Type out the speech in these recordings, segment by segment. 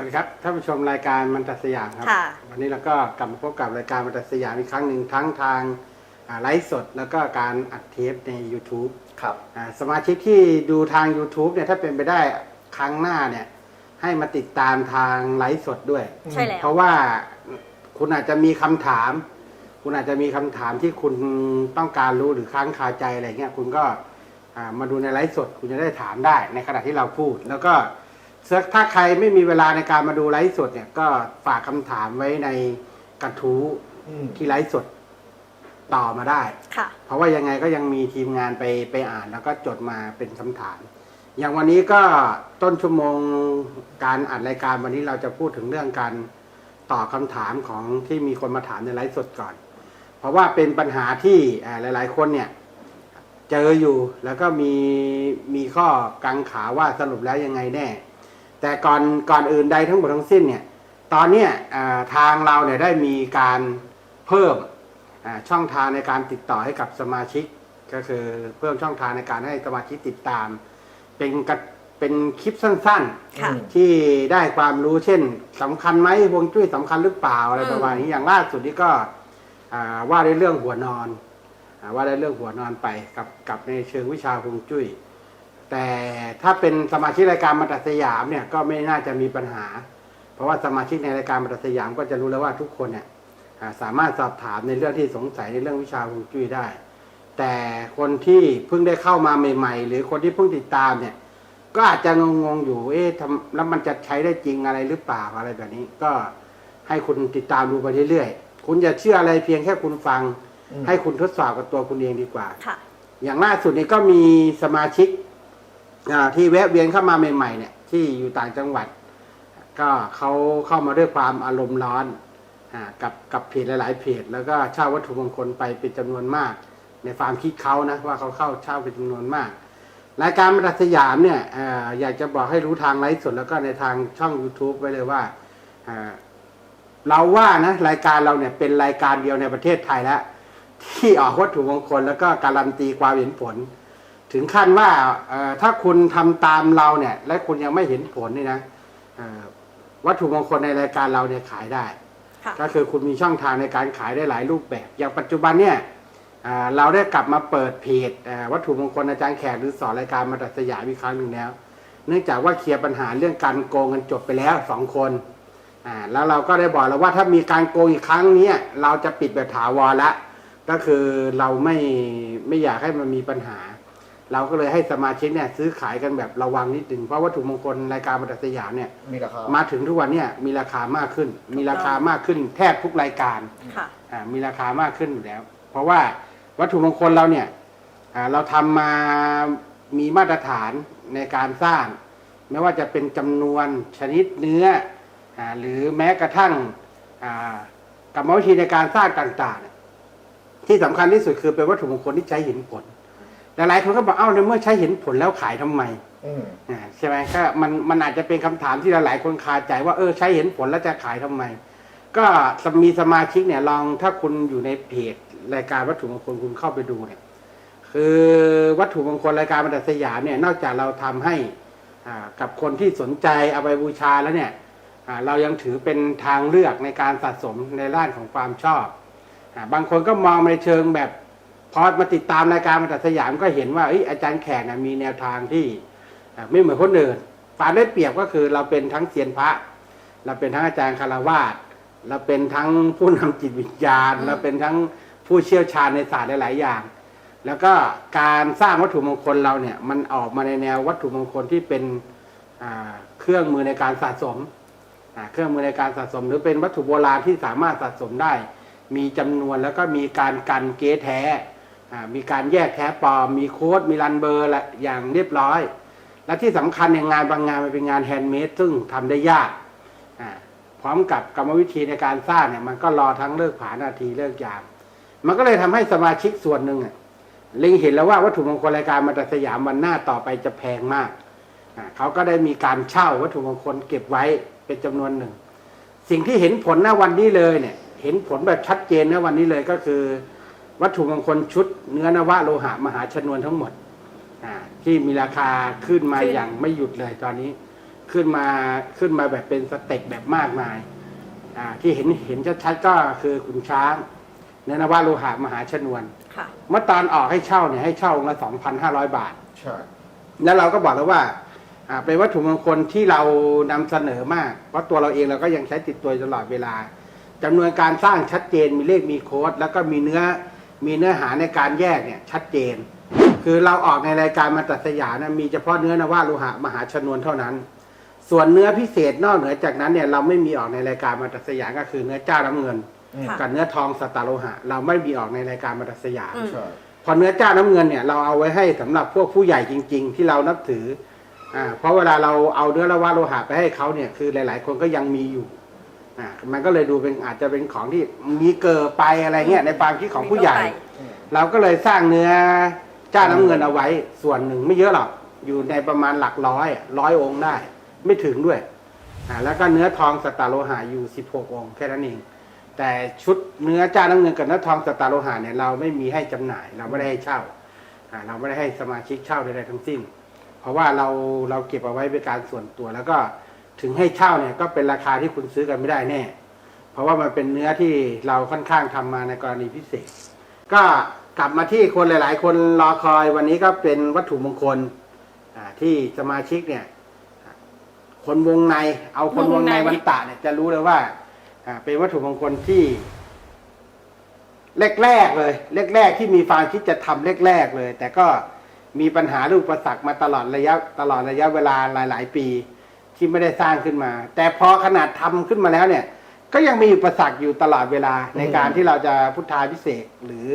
สวัสดีครับท่านผู้ชมรายการมันตัดสยามครับ ค่ะ วันนี้เราก็กลับมาพบกับรายการมันตัดสยามอีกครั้งหนึ่งทั้งทางอ่าไลฟ์สดแล้วก็การอัดเทปใน YouTube ครับ อ่าสมาชิกที่ดูทาง YouTube เนี่ยถ้าเป็นไปได้ครั้งหน้าเนี่ยให้มาติดตามทางไลฟ์สดด้วย ใช่แล้วเพราะว่าคุณอาจจะมีคำถาม คุณอาจจะมีคำถามที่คุณต้องการรู้หรือค้างคาใจอะไรเงี้ยคุณก็อ่ามาดูในไลฟ์สด คุณจะได้ถามได้ในขณะที่เราพูด แล้วก็ ถ้าใครไม่มีเวลาในการมาดูไลฟ์สดเนี่ยก็ฝากคำถามไว้ในกระทู้อืมที่ไลฟ์สดต่อมาได้ ค่ะ เพราะว่ายังไงก็ยังมีทีมงานไปไปอ่านแล้วก็จดมาเป็นคำถาม อย่างวันนี้ก็ต้นชั่วโมงการอัดรายการวันนี้เราจะพูดถึงเรื่องการตอบคำถามของที่มีคนมาถามในไลฟ์สดก่อน เพราะว่าเป็นปัญหาที่อ่าหลาย ๆ คนเนี่ย เจออยู่แล้วก็มีมีข้อกังขาว่าสรุปแล้วยังไงแน่ แต่ก่อนก่อนอื่นใดทั้งหมดทั้งสิ้นเนี่ยตอนเนี้ยอ่าทางเราเนี่ยได้มีการเพิ่มอ่าช่องทางในการติดต่อให้กับสมาชิก ก็คือเพิ่มช่องทางในการให้สมาชิกติดตาม เป็นกระเป็นคลิปสั้นค่ะๆที่ได้ความรู้เช่นสำคัญไหมฮวงจุ้ยสำคัญหรือเปล่าอะไรอืมประมาณนี้อย่างล่าสุดนี้ก็อ่าว่าในเรื่องหัวนอนอาว่าในเรื่องหัวนอนไปกับกับในเชิงวิชาฮวงจุ้ย แต่ถ้าเป็นสมาชิกรายการมาตัดสยามเนี่ยก็ไม่น่าจะมีปัญหา เพราะว่าสมาชิกในรายการมาตัดสยามก็จะรู้แล้วว่าทุกคนเนี่ยอ่าสามารถสอบถามในเรื่องที่สงสัยในเรื่องวิชาฮวงจุ้ยได้ แต่คนที่เพิ่งได้เข้ามาใหม่ ๆ หรือคนที่เพิ่งติดตามเนี่ยก็อาจจะงงๆอยู่ เอ๊ะทำแล้วมันจะใช้ได้จริงอะไรหรือเปล่าอะไรแบบนี้ ก็ให้คุณติดตามดูไปเรื่อยๆ คุณอย่าเชื่ออะไรเพียงแค่คุณฟังอืมให้คุณทดสอบกับตัวคุณเองดีกว่าค่ะอย่างล่าสุดนี้ก็มีสมาชิกอ่า ที่แวะเวียนเข้ามาใหม่ๆเนี่ยที่อยู่ต่างจังหวัด ก็เขาเข้ามาด้วยความอารมณ์ร้อนกับกับเพจหลายๆเพจแล้วก็เช่าวัตถุมงคลไปเป็นจำนวนมาก ในความคิดเขานะว่าเขาเข้าเช่าเป็นจำนวนมากรายการมาตัดสยามเนี่ยอยากจะบอกให้รู้ทางไลฟ์สดแล้วก็ในทางช่อง YouTube ไว้เลยว่าเอ่อเราว่านะรายการเราเนี่ยเป็นรายการเดียวในประเทศไทยแล้ว ที่ออกวัตถุมงคลแล้วก็การันตีความเห็นผล ถึงขั้นว่าเอ่อถ้าคุณทำตามเราเนี่ย และคุณยังไม่เห็นผลนี่นะเอ่อวัตถุมงคลในรายการเราเนี่ยขายได้ค่ะก็คือคุณมีช่องทางในการขายได้หลายรูปแบบ อย่างปัจจุบันเนี่ยอ่าเราได้กลับมาเปิดเพจอ่าวัตถุมงคลอาจารย์แขกหรือสอนรายการมาตัดสยามอีกครั้งหนึ่งแล้ว เนื่องจากว่าเคลียร์ปัญหาเรื่องการโกงกันจบไปแล้วสองคนอ่าแล้วเราก็ได้บอกแล้วว่าถ้ามีการโกงอีกครั้งเนี้ยเราจะปิดแบบถาวรละก็คือเราไม่ไม่อยากให้มันมีปัญหา เราก็เลยให้สมาชิกเนี่ยซื้อขายกันแบบระวังนิดนึงเพราะวัตถุมงคลรายการมาตัดสยามเนี่ยมีราคามาถึงทุกวันเนี่ยมีราคามากขึ้น มีราคามากขึ้นแทบทุกรายการค่ะอ่ามีราคามากขึ้นอยู่แล้ว เพราะว่าวัตถุมงคลเราเนี่ยอ่าเราทำมามีมาตรฐานในการสร้าง ไม่ว่าจะเป็นจำนวนชนิดเนื้ออาหรือแม้กระทั่งอ่ากรรมวิธีในการสร้างต่างๆเนี่ยที่สำคัญที่สุดคือเป็นวัตถุมงคลที่ใช้เห็นผล หลายๆคนก็บอกเอ้าในเมื่อใช้เห็นผลแล้วขายทำไมอืมอ่าใช่ไหมก็มันมันอาจจะเป็นคำถามที่หลายๆคนคาใจว่าเออใช้เห็นผลแล้วจะขายทำไม ก็มีสมาชิกเนี่ยลองถ้าคุณอยู่ในเพจรายการวัตถุมงคลคุณเข้าไปดูเนี่ยคือวัตถุมงคลรายการบรรดาสยามเนี่ยนอกจากเราทำให้อ่ากับคนที่สนใจเอาไปบูชาแล้วเนี่ยอ่าเรายังถือเป็นทางเลือกในการสะสมในด้านของความชอบอาบางคนก็มองในเชิงแบบ พอมาติดตามรายการบรรดาสยามก็เห็นว่าเอยอาจารย์แขกนะมีแนวทางที่อ่าไม่เหมือนคนอื่นความได้เปรียบก็คือเราเป็นทั้งเซียนพระ เราเป็นทั้งอาจารย์คารวาสเราเป็นทั้งผู้นำจิตวิญญาณอืมเราเป็นทั้งผู้เชี่ยวชาญในศาสตร์หลาย ๆ อย่าง แล้วก็การสร้างวัตถุมงคลเราเนี่ยมันออกมาในแนววัตถุมงคลที่เป็นอ่าเครื่องมือในการสะสมอ่าเครื่องมือในการสะสม หรือเป็นวัตถุโบราณที่สามารถสะสมได้ มีจำนวนแล้วก็มีการกันเก๊แท้อ่า มีการแยกแท้ปลอม มีโค้ด มีรันเบอร์ละอย่างเรียบร้อย และที่สำคัญเนี่ยงานบางงานมันเป็นงานแฮนด์เมดซึ่งทำได้ยากพร้อมกับกรรมวิธีในการสร้างเนี่ยมันก็รอทั้งเลิกผานาทีเลิกยาม มันก็เลยทำให้สมาชิกส่วนหนึ่งเล็งเห็นแล้วว่าวัตถุมงคลรายการมาตัดสยามวันหน้าต่อไปจะแพงมากเขาก็ได้มีการเช่าวัตถุมงคลเก็บไว้เป็นจำนวนหนึ่ง สิ่งที่เห็นผลณวันนี้เลยเนี่ย เห็นผลแบบชัดเจนณวันนี้เลยก็คือ วัตถุมงคลชุดเนื้อนวะโลหะมหาชนวนทั้งหมดอ่าที่มีราคาขึ้นมาขึ้นอย่างไม่หยุดเลยตอนนี้ขึ้นมาขึ้นมาแบบเป็นสเต็ปแบบมากมายอ่าที่เห็นเห็นชัดๆก็คือขุนช้าง เนนวาโลหะมหาชนวนค่ะเมื่อตอนออกให้เช่าเนี่ยให้เช่าองค์ละสองพันห้าร้อยบาทใช่แล้วเราก็บอกแล้วว่าอ่าเป็นวัตถุมงคลที่เรานำเสนอมาก เพราะตัวเราเองเราก็ยังใช้ติดตัวอยู่ตลอดเวลาจำนวนการสร้างชัดเจนมีเลขมีโค้ด แล้วก็มีเนื้อ มีเนื้อหาในการแยกเนี่ยชัดเจน คือเราออกในรายการมาตัดสยามนะมีเฉพาะเนื้อนวาโลหะมหาชนวนเท่านั้น ส่วนเนื้อพิเศษนอกเหนือจากนั้นเนี่ยเราไม่มีออกในรายการมาตัดสยามก็คือเนื้อเจ้าน้ำเงินอืมค่ะกับเนื้อทองสตาร์โลหะ เราไม่มีออกในรายการมาตัดสยามอืมใช่พอเนื้อเจ้าน้ำเงินเนี่ยเราเอาไว้ให้สำหรับพวกผู้ใหญ่จริง ๆ ที่เรานับถืออ่าเพราะเวลาเราเอาเนื้อละวะโลหะไปให้เขาเนี่ยคือหลาย ๆ คนก็ยังมีอยู่ อ่ามันก็เลยดูเป็นอาจจะเป็นของที่มีเกิดไปอะไรเงี้ยในความคิดของผู้ใหญ่อืมเราก็เลยสร้างเนื้อเจ้าน้ำเงินเอาไว้ส่วนหนึ่งไม่เยอะหรอกอยู่ในประมาณหลักร้อยอะร้อยองค์ได้ ไม่ถึงด้วยอ่าแล้วก็เนื้อทองสตาร์โลหะอยู่ 16 องค์แค่นั้นเองแต่ชุดเนื้อเจ้าน้ำเงินกับเนื้อทองสตาร์โลหะเนี่ยเราไม่มีให้จำหน่าย เราไม่ได้ให้เช่าอ่าเราไม่ได้ให้สมาชิกเช่าใดๆทั้งสิ้น เพราะว่าเราเราเก็บเอาไว้เป็นการส่วนตัวแล้วก็ ถึงให้เช่าเนี่ยก็เป็นราคาที่คุณซื้อกันไม่ได้แน่ เพราะว่ามันเป็นเนื้อที่เราค่อนข้างทำมาในกรณีพิเศษ ก็กลับมาที่คนหลาย ๆ คนรอคอยวันนี้ก็เป็นวัตถุมงคลอ่าที่สมาชิกเนี่ย คนวงใน เอาคนวงในวันตะเนี่ยจะรู้เลยว่าอ่าเป็นวัตถุมงคลที่แรกๆเลยแรกๆที่มีความคิดจะทำแรกๆเลย แต่ก็มีปัญหาเรื่องอุปสรรคมาตลอดระยะตลอดระยะเวลาหลาย ๆ ปี ที่ไม่ได้สร้างขึ้นมา แต่พอขนาดทำขึ้นมาแล้วเนี่ย ก็ยังมีอุปสรรคอยู่ตลอดเวลาในการที่เราจะพุทธาพิเศษกหรือ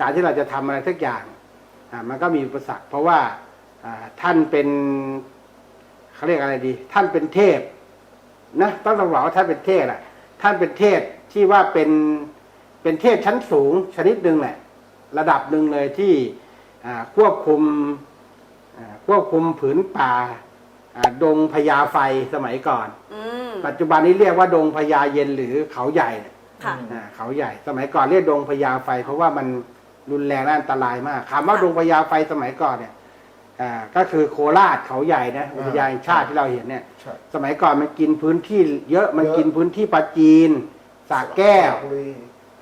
การที่เราจะทำอะไรสักอย่างอ่ามันก็มีอุปสรรค เพราะว่าอ่าท่านเป็นเขาเรียกอะไรดี ท่านเป็นเทพนะต้องต้องบอกว่าท่านเป็นเทพแหละท่านเป็นเทพที่ว่าเป็นเป็นเทพชั้นสูงชนิดหนึ่งแหละ ระดับหนึ่งเลยที่อ่าควบคุมอ่าควบคุมผืนป่าอ่า ดงพญาไฟสมัยก่อน อืม ปัจจุบันนี้เรียกว่าดงพญาเย็นหรือเขาใหญ่เนี่ยค่ะ อ่าเขาใหญ่ สมัยก่อนเรียกดงพญาไฟ เพราะว่ามันรุนแรงและอันตรายมากคำว่าค่ะดงพญาไฟสมัยก่อนเนี่ยอ่าก็คือโคราชเขาใหญ่นะอุทยานแห่งชาติที่เราเห็นเนี่ย ใช่ สมัยก่อนมันกินพื้นที่เยอะมันเยอะ กินพื้นที่ปราจีนสระแก้ว บุรี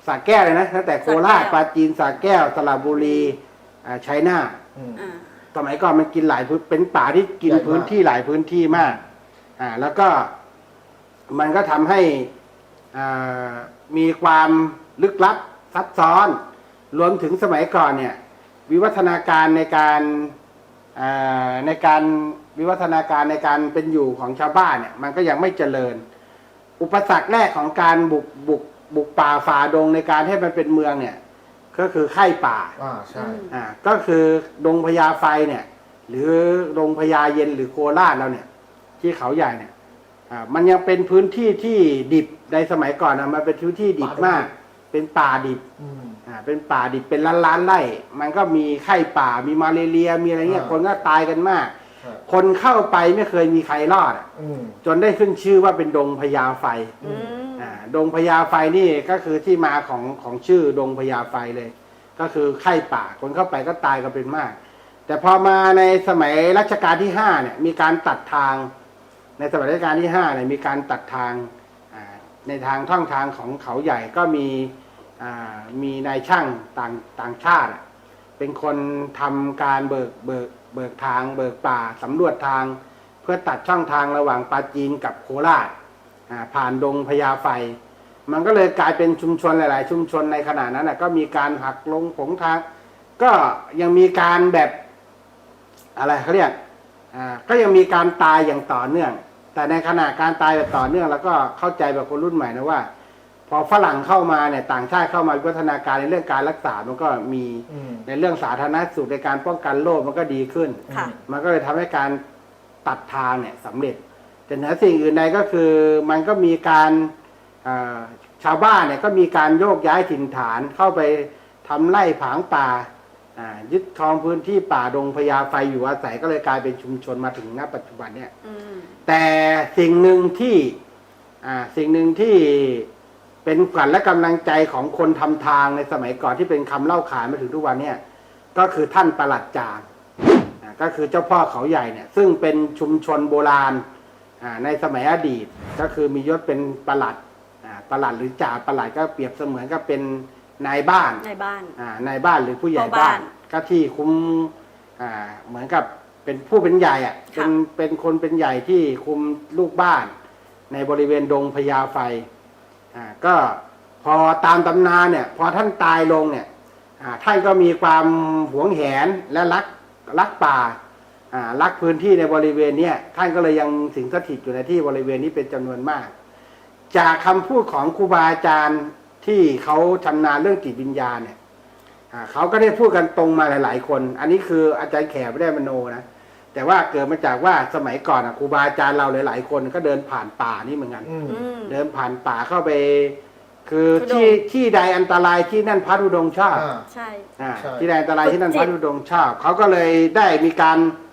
สระแก้วเลยนะตั้งแต่โคราชสระแก้ว ปราจีนสระแก้วสระบุรีอ่าชัยนาทอืม อ่า สมัยก่อนมันกินหลายพื้นเป็นป่าที่กินใหญ่มาก พื้นที่หลายพื้นที่มาก อ่า แล้วก็มันก็ทำให้อ่ามีความลึกลับซับซ้อน รวมถึงสมัยก่อนเนี่ย วิวัฒนาการในการอ่าในการวิวัฒนาการในการเป็นอยู่ของชาวบ้านเนี่ย มันก็ยังไม่เจริญ อุปสรรคแรกของการบุกบุกบุกป่าฝ่าดงในการให้มันเป็นเมืองเนี่ย ก็คือไข้ป่าอ่าใช่อืมอ่าก็คือดงพญาไฟเนี่ย หรือดงพญาเย็นหรือโคราชเราเนี่ย ที่เขาใหญ่เนี่ยอ่ามันยังเป็นพื้นที่ที่ดิบในสมัยก่อนนะมันเป็นพื้นที่ดิบมาก เป็นป่าดิบอืม อ่าเป็นป่าดิบเป็นล้านล้านๆไร่ มันก็มีไข้ป่ามีมาเรียมีอะไรเงี้ยอ่า คนก็ตายกันมากใช่คนเข้าไปไม่เคยมีใครรอดอะอืม จนได้ขึ้นชื่อว่าเป็นดงพญาไฟ อืมอ่า ดงพญาไฟนี่ก็คือที่มาของของชื่อดงพญาไฟเลย ก็คือไข้ป่าคนเข้าไปก็ตายกันเป็นมาก แต่พอมาในสมัยรัชกาลที่ห้าเนี่ยมีการตัดทาง ในสมัยรัชกาลที่ห้าเนี่ยมีการตัดทางในทางท่องทางของเขาใหญ่ก็มีมีนายช่างต่างต่างชาติ เป็นคนทำการเบิกเบิกเบิกทาง เบิกป่าสำรวจทาง เพื่อตัดช่องทางระหว่างปาจีนกับโคราช ผ่านดงพญาไฟ มันก็เลยกลายเป็นชุมชนหลาย ๆ ชุมชนในขณะนั้นนะก็มีการหักลงผงทางก็ยังมีการแบบอะไรเขาเรียกอ่าก็ยังมีการตายอย่างต่อเนื่อง แต่ในขณะการตายแบบต่อเนื่อง แล้วก็เข้าใจแบบคนรุ่นใหม่นะว่า พอฝรั่งเข้ามาเนี่ยต่างชาติเข้ามาวิวัฒนาการในเรื่องการรักษา มันก็มีอืมในเรื่องสาธารณสุขในการป้องกันโรคมันก็ดีขึ้นค่ะมันก็เลยทำให้การตัดทางเนี่ยสำเร็จ แต่เหนือสิ่งอื่นใดก็คือมันก็มีการเอ่อชาวบ้านเนี่ยก็มีการโยกย้ายถิ่นฐานเข้าไปทำไร่ผางป่าอ่ายึดครองพื้นที่ป่าดงพญาไฟอยู่อาศัยก็เลยกลายเป็นชุมชนมาถึงณปัจจุบันเนี่ยอืมแต่สิ่งหนึ่งที่อ่าสิ่งหนึ่งที่เป็นขวัญและกำลังใจของคนทำทางในสมัยก่อนที่เป็นคำเล่าขานมาถึงทุกวันเนี่ยก็คือท่านประหลัดจางอ่าก็คือเจ้าพ่อเขาใหญ่เนี่ย ซึ่งเป็นชุมชนโบราณอ่า ในสมัยอดีตก็คือมียศเป็นประหลัดอ่าประหลัดหรือจ่าประหลัดก็เปรียบเสมือนกับเป็นนายบ้านในบ้านอ่านายบ้านหรือผู้ใหญ่พ่อบ้าบ้านนก็ที่คุมอ่าเหมือนกับเป็นผู้เป็นใหญ่อะค่ะเป็นเป็นคนเป็นใหญ่ที่คุมลูกบ้าน ในบริเวณดงพญาไฟอ่าก็พอตามตำนานเนี่ย พอท่านตายลงเนี่ยอ่าท่านก็มีความหวงแหนและรักรักป่าอ่า รักพื้นที่ในบริเวณเนี้ยท่านก็เลยยังสิงสถิตอยู่ในที่บริเวณนี้เป็นจำนวนมาก จากคำพูดของครูบาอาจารย์ที่เขาชำนาญเรื่องจิตวิญญาณเนี่ยอ่าเขาก็ได้พูดกันตรงมาหลาย ๆ คน อันนี้คืออาจารย์แขกไม่ได้มโนนะแต่ว่าเกิดมาจากว่าสมัยก่อนอะครูบาอาจารย์เราหลาย ๆ คนก็เดินผ่านป่านี่เหมือนกันอืมอืมเดินผ่านป่าเข้าไป คือทุดงค์ที่ที่ใดอันตรายที่นั่นพระธุดงค์ชอบอ่าใช่อ่าใช่ที่ใดอันตรายที่นั่นฝึพกจิระตธุดงค์ชอบเขาก็เลยได้มีการอ่า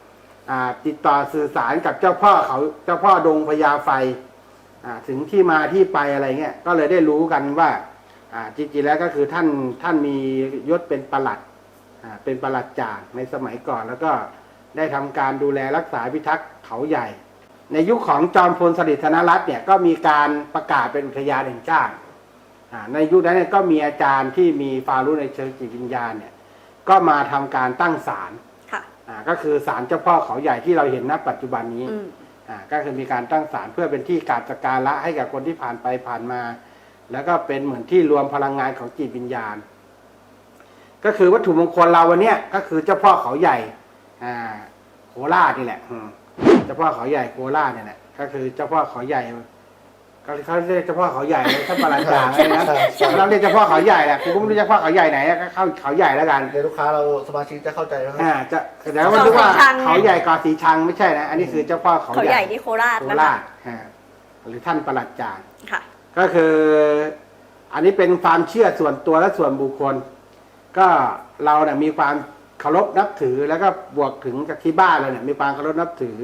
ติดต่อสื่อสารกับเจ้าพ่อเขาเจ้าพ่อดงพญาไฟถึงที่มาที่ไปอะไรเงี้ยก็เลยได้รู้กันว่าจริงๆแล้วก็คือท่านท่านมียศเป็นประหลัดเป็นประหลัดจ่าในสมัยก่อนแล้วก็ได้ทำการดูแลรักษาพิทักษ์เขาใหญ่ ในยุคของจอมพลสฤษดิ์ธนรัตน์เนี่ยก็มีการประกาศเป็นอุทยานแห่งชาติในยุคนั้นเนี่ยก็มีอาจารย์ที่มีความรู้ในเชิงจิตวิญญาณเนี่ยก็มาทำการตั้งศาล ก็คือศาลเจ้าพ่อเขาใหญ่ที่เราเห็นณปัจจุบันนี้อืมอ่าก็คือมีการตั้งศาลเพื่อเป็นที่กราบสักการะให้กับคนที่ผ่านไปผ่านมา แล้วก็เป็นเหมือนที่รวมพลังงานของจิตวิญญาณ ก็คือวัตถุมงคลเราวันเนี้ยก็คือเจ้าพ่อเขาใหญ่อ่าโคราชนี่แหละอืมเจ้าพ่อเขาใหญ่โคราชเนี่ยแหละก็คือเจ้าพ่อเขาใหญ่ก็ เขาเรียกเจ้าพ่อเขาใหญ่เลยท่านประหลัดจางเลยนะใช่ใช่เราเรียกเจ้าพ่อเขาใหญ่แหละกูก็ไม่รู้เจ้าพ่อเขาใหญ่ไหนก็เข้าเขาใหญ่แล้วกันเดี๋ยวลูกค้าเราสมาชิกจะเข้าใจนะครับอ่าจะแต่ว่านึกว่าเขาชังไงเขาใหญ่กอสีชังไม่ใช่นะอันนี้คือเจ้าพ่อเขาเขาใหใหญ่ญ่ที่โคราชโคนะราคะชอ่าหรือท่านประหลัดจางค่ะก็คือ อันนี้เป็นความเชื่อส่วนตัวและส่วนบุคคล ก็เราเนี่ยมีความเคารพนับถือแล้วก็บวกถึงจากที่บ้านเราเนี่ยมีความเคารพนับถือ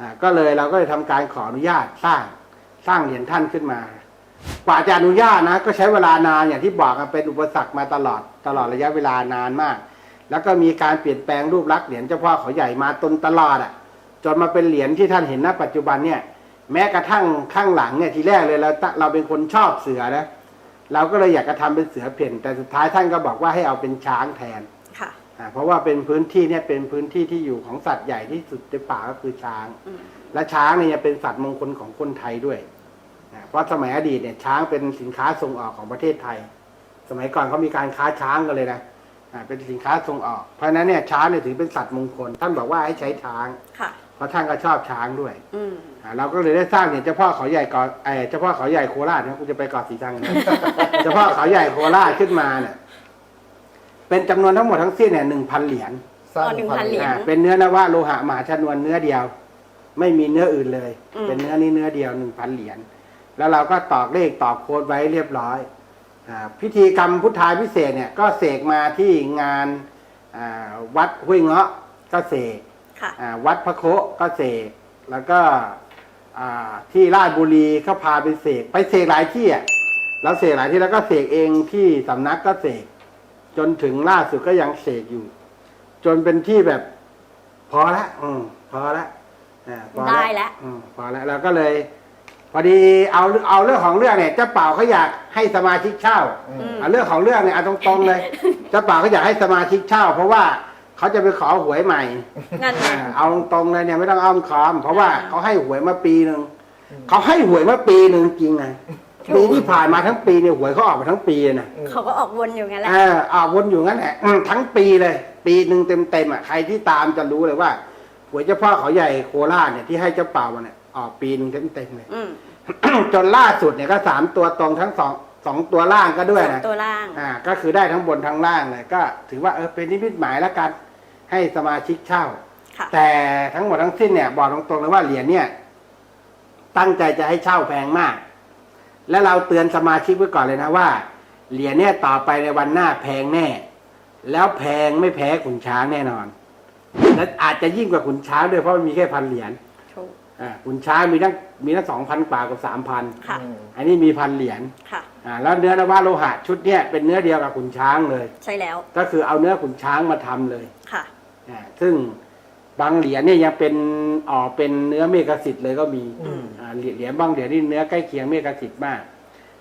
อ่าก็เลยเราก็เลยทำการขออนุญาตสร้าง สร้างเหรียญท่านขึ้นมา กว่าจะอนุญาตนะ ก็ใช้เวลานานอย่างที่บอกกันเป็นอุปสรรคมาตลอดตลอดระยะเวลานานมาก แล้วก็มีการเปลี่ยนแปลงรูปลักษณ์เหรียญเจ้าพ่อเขาใหญ่มาตนตลอดอะ จนมาเป็นเหรียญที่ท่านเห็นณปัจจุบันเนี่ย แม้กระทั่งข้างหลังเนี่ยทีแรกเลยเราตั้งเราเป็นคนชอบเสือนะเราก็เลยอยากจะทำเป็นเสือเพ่นแต่สุดท้ายท่านก็บอกว่าให้เอาเป็นช้างแทนค่ะอ่าเพราะว่าเป็นพื้นที่เนี่ยเป็นพื้นที่ที่อยู่ของสัตว์ใหญ่ที่สุดในป่าก็คือช้างอืมและช้างเนี่ยเป็นสัตว์มงคลของคนไทยด้วยอ่า เพราะสมัยอดีตเนี่ยช้างเป็นสินค้าส่งออกของประเทศไทย สมัยก่อนเขามีการค้าช้างกันเลยนะอ่าเป็นสินค้าส่งออก เพราะฉะนั้นเนี่ยช้างเนี่ยถือเป็นสัตว์มงคล ท่านบอกว่าให้ใช้ช้างค่ะเพราะท่านก็ชอบช้างด้วยอืมอ่าเราก็เลยได้สร้างเนี่ยเจ้าพ่อเขาใหญ่ก่อนไอ้เจ้าพ่อเขาใหญ่โคราชนะกูจะไปเกาะสีชังนะเจ้าพ่อเขาใหญ่โคราชขึ้นมาเนี่ยเป็นจำนวนทั้งหมดทั้งสิ้นเนี่ยหนึ่งพันเหรียญสร้างอ๋อ1,000เหรียญอ่าเป็นเนื้อนวะโลหะมหาชนวนเนื้อเดียว ไม่มีเนื้ออื่นเลยอืมเป็นเนื้อนี้เนื้อเดียวหนึ่งพันเหรียญ แล้วเราก็ตอกเลขตอกโค้ดไว้เรียบร้อยอาพิธีกรรมพุทธาพิเศษเนี่ยก็เสกมาที่งานอ่าวัดห้วยเงาะก็เสกค่ะอ่าวัดพระโคะก็เสกแล้วก็อ่าที่ราชบุรีเขาพาไปเสกไปเสกหลายที่อะแล้วเสกหลายที่แล้วก็เสกเองที่สำนักก็เสกจนถึงล่าสุดก็ยังเสกอยู่ จนเป็นที่แบบพอละอืมพอละอ่าพอได้แล้วอืมพอละเราก็เลย พอดีเอาเอาเรื่องของเรื่องเนี่ยเจ้าเป่าเขาอยากให้สมาชิกเช่าอือืมมเอาเรื่องของเรื่องเนี่ยเอาตรงๆเลยเจ้าเป่าเขาอยากให้สมาชิกเช่า เพราะว่าเขาจะไปขอหวยใหม่งั้นไงอ่าเอาตรงๆเลยเนี่ยไม่ต้องอ้อมค้อม เพราะว่าอ่าเขาให้หวยมาปีหนึ่งเขาให้หวยมาปีหนึ่งจริงไงปีที่ผ่านมาทั้งปีเนี่ยหวยเขาออกมาทั้งปีเลยนะเขาก็ออกวนอยู่งั้นแหละเออออกวนอยู่งั้นแหละอืมทั้งปีเลย ปีหนึ่งเต็มๆอะใครที่ตามจะรู้เลยว่าหวยเจ้าพ่อเขาใหญ่โคราชเนี่ยที่ให้เจ้าเป่ามาเนี่ย ออกปีหนึ่งเต็มๆเลย อืมจนล่าสุดเนี่ยก็สามตัวตรงทั้งสองสองตัวล่างก็ด้วยสองนะตัวล่าง อ่าก็คือได้ทั้งบนทั้งล่างเลยก็ถือว่าเออเป็นนิมิตหมายแล้วกัน ให้สมาชิกเช่า ค่ะ แต่ทั้งหมดทั้งสิ้นเนี่ยบอกตรงๆเลยว่าเหรียญเนี่ย ตั้งใจจะให้เช่าแพงมาก และเราเตือนสมาชิกไว้ก่อนเลยนะว่าเหรียญเนี่ยต่อไปในวันหน้าแพงแน่ แล้วแพงไม่แพ้ขุนช้างแน่นอนและอาจจะยิ่งกว่าขุนช้างด้วยเพราะมันมีแค่พันเหรียญถูก อ่าขุนช้างมีทั้งมีทั้งสองพันกว่ากับสามพันค่ะ อืมอันนี้มีพันเหรียญค่ะ อ่าแล้วเนื้อนวะโลหะชุดเนี่ยเป็นเนื้อเดียวกับขุนช้างเลย ใช่แล้วก็คือเอาเนื้อขุนช้างมาทำเลยค่ะ อ่าซึ่งบางเหรียญเนี่ยยังเป็นออกเป็นเนื้อเมฆสิทธิ์เลยก็มีอืม อ่าเหรียญเหรียญบางเหรียญนี่เนื้อใกล้เคียงเมฆสิทธิ์มาก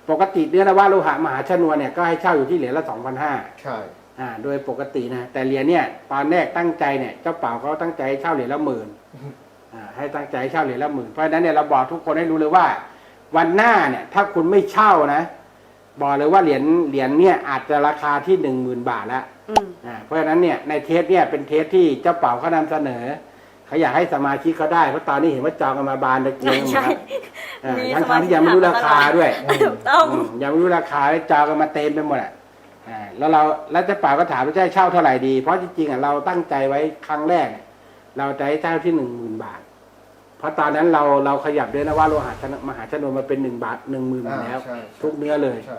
ปกติเนื้อนวะโลหะมหาชนวนเนี่ยก็ให้เช่าอยู่ที่เหรียญละสองพันห้า ใช่ อ่าโดยปกตินะแต่เหรียญเนี่ยตอนแรกตั้งใจเนี่ยเจ้าเป่าเขาตั้งใจให้เช่าเหรียญละหมื่นอ่า ให้ตั้งใจให้เช่าเหรียญละหมื่นเพราะฉะนั้นเนี่ยเราบอกทุกคนให้รู้เลยว่า วันหน้าเนี่ยถ้าคุณไม่เช่านะ บอกเลยว่าเหรียญเหรียญเนี่ยอาจจะราคาที่หนึ่งหมื่นบาทแล้วอืมอ่าเพราะฉะนั้นเนี่ยในเทปเนี่ยเป็นเทปที่เจ้าเป่าเขานำเสนอเขาอยากให้สมาชิกเขาได้เพราะตอนนี้เห็นว่าจองกันมาบานตะเกียงหมดใช่แล้วอ่ามีทั้งสมาชิกๆที่ยังไม่รู้ราคาด้วยถูกต้องอืมยังไม่รู้ราคาเลยจองกันมาเต็มไปหมดอะอ่าแล้วเราแล้วเจ้าป่าก็ถามว่าจะให้เช่าเท่าไหร่ดี เพราะจริงๆอะเราตั้งใจไว้ครั้งแรกเนี่ยเราจะให้เช่าที่หนึ่งหมื่นบาทเพ ราะตอนนั้นเราเราขยับด้วยนะว่าโลหะชนมหาชนวนมาเป็นหนึ่งบาทหนึ่งหมื่นอ่าแล้ว ใช่ทุกเนื้อเลย ใช่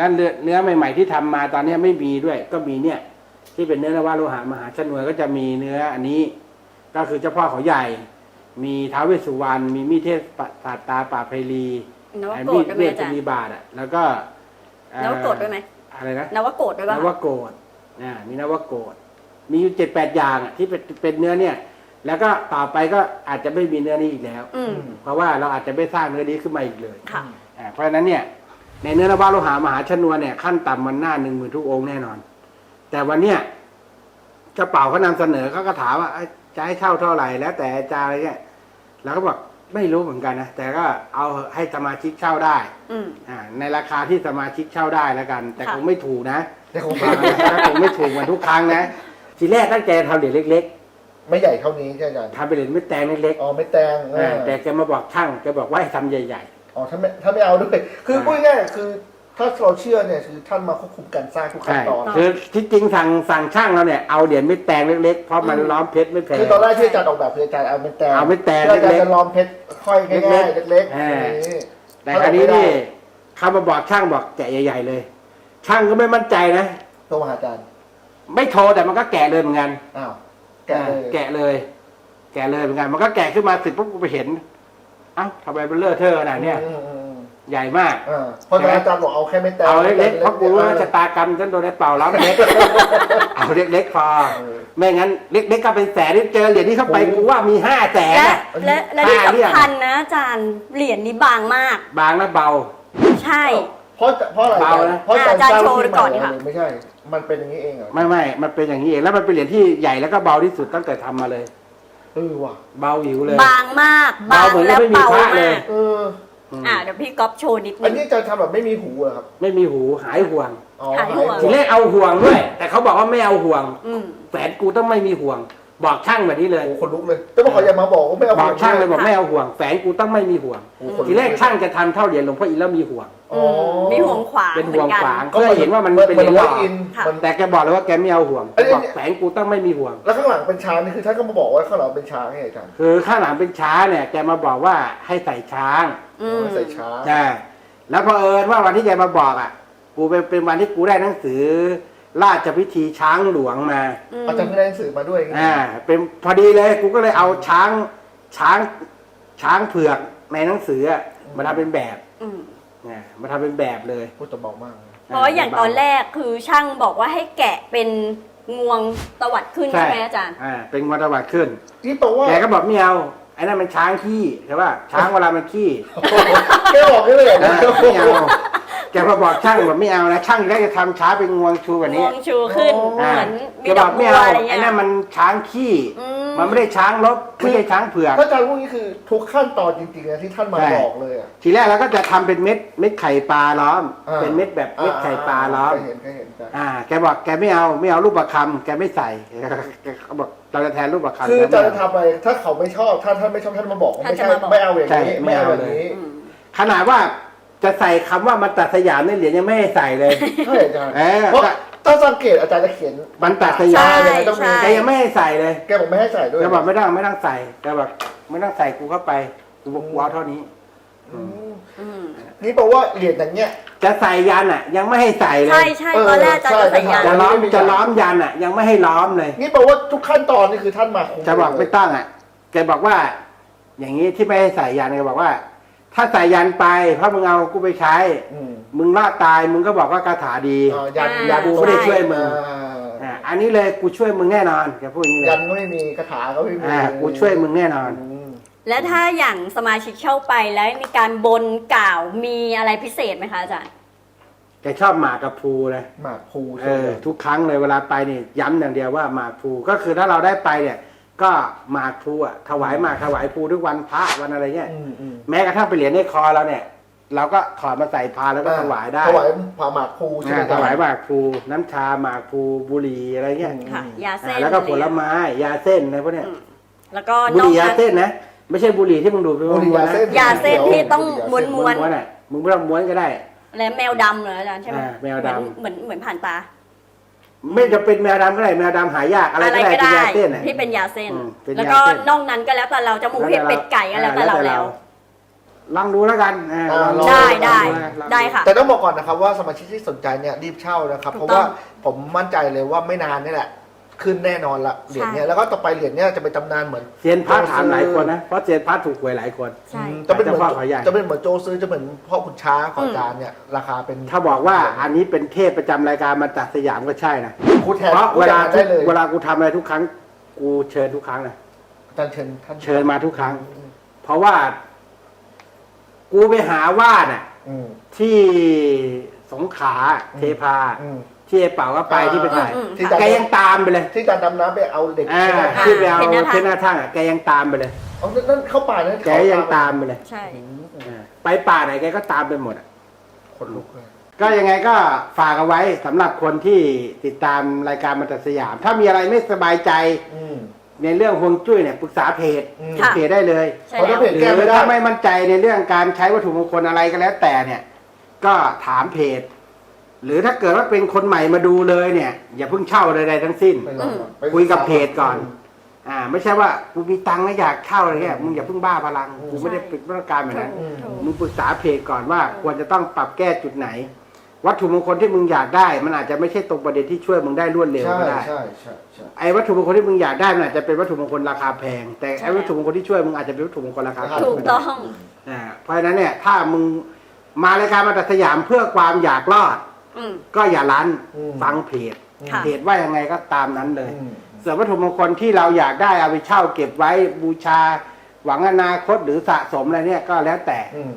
นั่นเนื้อเนื้อใหม่ ๆที่ทำมาตอนเนี้ยไม่มีด้วย ก็มีเนี่ย ที่เป็นเนื้อนวาโลหะมหาชนวนก็จะมีเนื้ออันนี้ ก็คือเจ้าพ่อเขาใหญ่ มีท้าวเวสสุวรรณมีมีเทพศาสตราป่าบไพลีนวไอ้โกรมีธดด้วยไหมเวทอาจารมีย์บาทอะ แล้วก็เอ่อนวโกรธด้วยไหมอะไรนะ นวโกรธด้วยนป่ะวโกดอ่ามีนวโกดมีอยู่เจ็ดแปดอย่างอะที่เป็นเป็นเนื้อเนี่ย แล้วก็ต่อไปก็อาจจะไม่มีเนื้อนี้อีกแล้ว อืม เพราะว่าเราอาจจะไม่สร้างเนื้อนี้ขึ้นมาอีกเลยค่ะ อ่าเพราะฉะนั้นเนี่ย ในเนื้อนวาโลหามหาชนวนเนี่ยขั้นต่ำมันหน้าหนึ่งหมื่นทุกองค์แน่นอน แต่วันเนี้ยเจ้าเป่าเขานำเสนอเขาก็ถามว่าเอ้ยจะให้เช่าเท่าไหร่แล้วแต่อาจารย์อะไรเงี้ยเราก็บอกไม่รู้เหมือนกันนะแต่ก็เอาให้สมาชิกเช่าได้อืม อ่าในราคาที่สมาชิกเช่าได้แล้วกัน แต่ค่ะ คงไม่ถูกนะ แต่คงอ่าคงไม่ถูกเหมือนทุกครั้งนะ ทีแรกตั้งใจทำเหรียญเล็ก ไม่ใหญ่เท่านี้ใช่ไหมอาจารย์ๆทำเป็นเหรียญไม่แตงเล็กอ๋อไม่แตงๆเออ่าอแต่แกมาบอกช่างแกบอกว่าให้ทำใหญ่ๆอ๋อถ้าไม่ถ้าไม่เอาด้วยคือพูดง่ายๆคือ ถ้าเราเชื่อเนี่ยคือท่านมาควบคุมการสร้างทุกขั้นใช่ตอน คือที่จริงสั่งสั่งช่างเราเนี่ยเอาเหรียญไม่แตงเล็กๆเพราะมันล้อมเพชรไม่แพง คือตอนแรกที่อาจารย์ออกแบบคืออาจารย์เอาไม่แตงเอาไม่แตงแล้วอาจารเล็ย์กจะล้อมเพชรค่อยง่ายๆเล็กๆอ่า อย่างนี้ๆแต่คราวนี้นี่เขามาบอกช่างบอกแกะใหญ่ ๆ เลย ช่างก็ไม่มั่นใจนะ โทรมาหาอาจารย์ ไม่โทรแต่มันก็แกะเลยเหมือนกัน อ้าว แกะเลยอ่าแกะเลย แกะเลยเหมือนกัน มันก็แกะขึ้นมาเสร็จปุ๊บกูไปเห็น เอ้าทำไมมันเลอะเทอะขนาดเนี้ยอืมอืมอืมใหญ่มากอ่าเพราะฉะนั้นอาจารย์บอกเอาแค่ไม่แตงเอาเล็กๆเพราะกูรู้ว่าเออชะตากรรมฉันโดนไอ้เป่าล้อมเพชรเอาเล็กๆพอเออไม่งั้นเล็กๆก็เป็นแสนนี่เจอเหรียญนี้เข้าไปกูว่ามีห้าแสนและอะ และและที่อ่าเรียก สำคัญนะอาจารย์เหรียญนี้บางมาก บางและเบา ใช่ เพราะเพราะอะไรเบานะ เพราะอาจารย์อาจารย์สร้างโชว์ขึ้นก่อนมาค่ะหรือไม่ใช่ มันเป็นอย่างนี้เองเหรอไม่ไม่มันเป็นอย่างนี้เองแล้วมันเป็นเหรียญที่ใหญ่แล้วก็เบาที่สุดตั้งแต่ทำมาเลย เออว่ะเบาหิวเลย บางมากเบาเหมือนแล้วไม่มีเบาพระเลยมากเออมอ่าเดี๋ยวพี่ก๊อฟโชว์นิดอันึนง นี้อาจารย์ทำแบบไม่มีหูเหรอครับไม่มีหูหายห่วงอ๋อหายห่วง ทีแรกเอาห่วงด้วย แต่เขาบอกว่าไม่เอาห่วงอืมแฝนกูต้องไม่มีห่วง บอกช่างแบบนี้เลยโอ้โหคนลุกเลย แต่ว่าเขาอย่ามาบอกว่าไม่เอาบอกช่างเลยหูบอกไม่เอาห่วงแฝนกูต้องไม่มีห่วงโอ้โหคนทีแรกช่างจะทำเท่าเหรียญหลวงพ่ออินแล้วมีห่วง อ๋อมีห่วงขวางเป็นห่วงมือกัขวางก็เพื่อเห็นว่ามันเป็นเหรียญหหล่ล่ออินค่ะมันแต่แกบอกเลยว่าแกไม่เอาห่วงอันนี้บอกแฝนกูต้องไม่มีห่วง แล้วข้างหลังเป็นช้างนี่คือท่านก็มาบอกว่าข้างหลังเป็นช้างไงอาจารย์คือข้างหลังเป็นช้างเนี่ยแกมาบอกว่าให้ใส่ช้างอืมใส่ช้างใช่แล้วพอเผอิญว่าวันที่แกมาบอกอะ กูเป็นเป็นวันที่กูได้หนังสือ ราชพิธีช้างหลวงมามอาจารย์เพิ่งได้หนังสือมาด้วยไงอ่า เป็นพอดีเลยกูก็เลยเอาช้างช้างช้างเผือกในหนังสืออะมาทำเป็นแบบอืมนะมาทำเป็นแบบเลยพูดจะบอกมากเลยเพราะอย่างตอนแรกคือช่างบอกว่าให้แกะเป็นงวงตวัดขึ้นใช่ไหมอาจารย์ อ่าเป็นวัตวัดขึ้น นี่แปลว่าแกก็บอกไม่เอาไอ้นั่นมันช้างขี้ใช่ป่ะช้างเวลามันขี้แกบอกได้เลยเหรออ่าไม่เอา แกพอบอกช่างบอกไม่เอานะช่างแรกจะทำช้างเป็นงวงชูแบบงนี้วงชูขึ้นอ่าเหมือนมีแกดบออกกบัไม่วเอาอะไรไอ้เงี้ย นั่นมันช้างขี้อืมันไม่ได้ช้างลบไม่ใช่ช้างเผือก ถ้าอาจารย์พูดนี่คือทุกขั้นตอนจริงๆนะที่ท่านมาใช่ บอกเลยอะ ทีแรกเราก็จะทำเป็นเม็ดเม็ดไข่ปลาล้อม อ่า เป็นเม็ดแบบเม็ดไข่ปลาล้อม เคยเห็นเคยเห็นกันอ่า แกบอกแกไม่เอาไม่เอารูปประคำแกไม่ใส่แกเขาบอกเราจะแทนรูปประคำคืออาจารย์แกจะไม่เทำอะไรถ้าเขาไม่ชอบถ้าท่านไม่ชอบท่านมาบอกว่าไม่ใช่ท่านจะมาบอก ไม่เอาอย่างนี้ใช่ไม่เอาไม่แบเอาบนี้อืมขนาดว่า จะใส่คำว่ามันตัดสยามในเหรียญยังไม่ให้ใส่เลย ใช่อาจารย์เออ เพราะถ้าสังเกตอาจารย์จะเขียน มันตัดสยามใช่ต้องมี ใช่ แกยังไม่ให้ใส่เลยแกบอกไม่ให้ใส่ด้วย แกบอกไม่ต้องไม่ต้องใส่แกบอกไม่ต้องใส่กูเข้าไปกูบอกกูเอาเท่านี้ อืมอืมนี่แปลว่าเหรียญอย่างเงี้ย จะใส่ยันอะ ยังไม่ให้ใส่เลใช่ยใช่ตอนแรกอาจารย์จะใส่ยา ใช่ จะล้อมไม่มีจะล้อมยันอะ ยังไม่ให้ล้อมเลย นี่แปลว่าทุกขั้นตอนนี่คือท่านมาคุมจะบอกเลยไม่ต้องอะ แกบอกว่า อย่างนี้ที่ไม่ให้ใส่ยันแกบอกว่า ถ้าใส่ยันไปเพราะมึงเอากูไปใช้ อืมมึงรอดตายมึงก็บอกว่าคาถาดีอ่ายันอ่า ยันกูไม่ได้ช่วยมึงอ่าอ่าไออันนี้เลยกูช่วยมึงแน่นอนแกพูดอย่างนี้เลยัยนก็ไม่มีคาถาก็ไม่มีอ่ากูช่วยมึงแน่นอนมและถ้าอย่างสมาชิกเช่าไปแล้วมีการบนกล่าวมีอะไรพิเศษไหมคะอาจารย์ แกชอบหมากกับภูเลยหมากภูเอใช่ไหอมทุกครั้งเลยเวลาไปนี่ย้ำอย่างเดียวว่าหมากภูก็คือถ้าเราได้ไปเนี่ย ก็หมากภูอะถวายหมากถวายภูทุกวันพระวันอะไรเงี้ย อืมอืมแม้กระทั่งไปเหรียญในคอเราเนี่ย เราก็ถอดมาใส่พานแล้วก็ถวายได้ถวายผ่าหมากภูใช่ไหมอ่าถวายหมากภูน้ำชาหมากภูบุหรี่อะไรเงี้ยค่ะ ยาเส้อ่านแล้วก็ผลไม้ยาเส้นอะไรพวกเนี้ยอืมแล้วก็บุนหอกรี่ยานั้น เส้นนะ ไม่ใช่บุหรี่ที่มึงดูดไปบุหรี่ม้วนๆยานะเส้น ยาเส้นที่ต้องบุหรี่ยาเส้ม้วน ม้วนๆอะมึงไม่ต้องม้วนก็ได้ และแมวดำเหรออาจารย์ใช่ไหมอ่าแมวดำ เหมือนเหมือนเหมือนผ่านตา ไม่จะเป็นแมวดำก็ได้แมวดำหายากอะไรอะไรก็ได้ก็เป็นได้ยาเส้นอะที่เป็นยาเส้น อืมเป็นแล้วยาก็เส้นนอกนั้นก็แล้วแต่เราจะหมูเห็ดเป็ดไก่ก็แล้วแต่เราแล้ว ลองดูแล้วกันอ่าอ่าลองได้ได้ลองลองได้ค่ะ แต่ต้องบอกก่อนนะครับว่าสมาชิกที่สนใจเนี่ยรีบเช่านะครับ ถูกเพราะว่าต้องผมมั่นใจเลยว่าไม่นานนี่แหละ ขึ้นแน่นอนละเหรียญเนี่ยแล้วก็ต่อไปเหรียญเนี่ยจะเป็นตำนานเหมือนเซียนพระถามหลายคนนะ เพราะเซียนพระถูกหวยหลายคน ใช่อืมจะเป็นเหมือนแต่เจ้าพ่อเขาใหญ่ จะเป็นเหมือนโจซื้อจะเหมือนพ่อคุณช้าของอาจารย์เนี่ยราคาเป็นถ้าบอกว่าอันนี้เป็นเทพประจำรายการมาจากสยามก็ใช่นะคูแทนเพราะคูเวแทลานได้เลยเวลากูทำอะไรทุกครั้ง กูเชิญทุกครั้งนะอาจารย์เชิญท่านเชิญมาทุกครั้ง เพราะว่า กูไปหาวาดอะ อืมที่สงขลาอืมเทพา อืม ที่ไอ้เป่าก็ไปอ่าที่ไปถ่าย อืม ที่ค่ะแกยังตามไปเลยที่อาจารย์ดำน้ำไปเอาเด็กอ่าใช่ไหมที่ไปเอาเห็นหน้าทางเพชรหน้าทั้งอะแกยังตามไปเลย เอานั่นเข้าป่านะแกยังตามไปเลยใช่อืมอืมอ่าไปป่าไหนแกก็ตามไปหมดอะขนลุกเลย ก็ยังไงก็ฝากเอาไว้สำหรับคนที่ติดตามรายการมันตัดสยาม ถ้ามีอะไรไม่สบายใจอืมในเรื่องฮวงจุ้ยเนี่ยปรึกษาเพจอืม ค่ะ เพจได้เลยใช่เพราะแล้ถ้าวเพจหแก้รืไม่อได้ ถ้าไม่มั่นใจในเรื่องการใช้วัตถุมงคลอะไรก็แล้วแต่เนี่ย ก็ถามเพจ หรือถ้าเกิดว่าเป็นคนใหม่มาดูเลยเนี่ย อย่าเพิ่งเช่าใดๆทั้งสิ้นไปลองก่อนไปคุยกับเพจก่อน อ่า ไม่ใช่ว่ากูมีตังค์แล้วอยากเช่าอะไรเงี้ยมึงอย่าเพิ่งบ้าพลังกูไม่ได้เป็นมาตรการแบบนั้นอืมถูกมึงปรึกษาเพจก่อนว่า ควรจะต้องปรับแก้จุดไหน วัตถุมงคลที่มึงอยากได้ มันอาจจะไม่ใช่ตรงประเด็นที่ช่วยมึงได้รวดเร็วใช่ก็ได้ใช่ใช่ใช่ไอ้วัตถุมงคลที่มึงอยากได้มันอาจจะเป็นวัตถุมงคลราคาแพง แต่ไอ้วัตถุมงคลที่ช่วยมึงอาจจะเป็นวัตถุมงคลราคาถูถูกต้องอ่าเพราะฉะนั้นเนี่ยถ้ามึงมารายการมาตัดสยามเพื่อความอยากรอด อืม ก็อย่าลั้นอืมฟังเพจค่ะ เพจว่ายังไงก็ตามนั้นเลย อืม ส่วนวัตถุมงคลที่เราอยากได้เอาไปเช่าเก็บไว้บูชา หวังอนาคตหรือสะสมอะไรเนี่ยก็แล้วแต่ อืม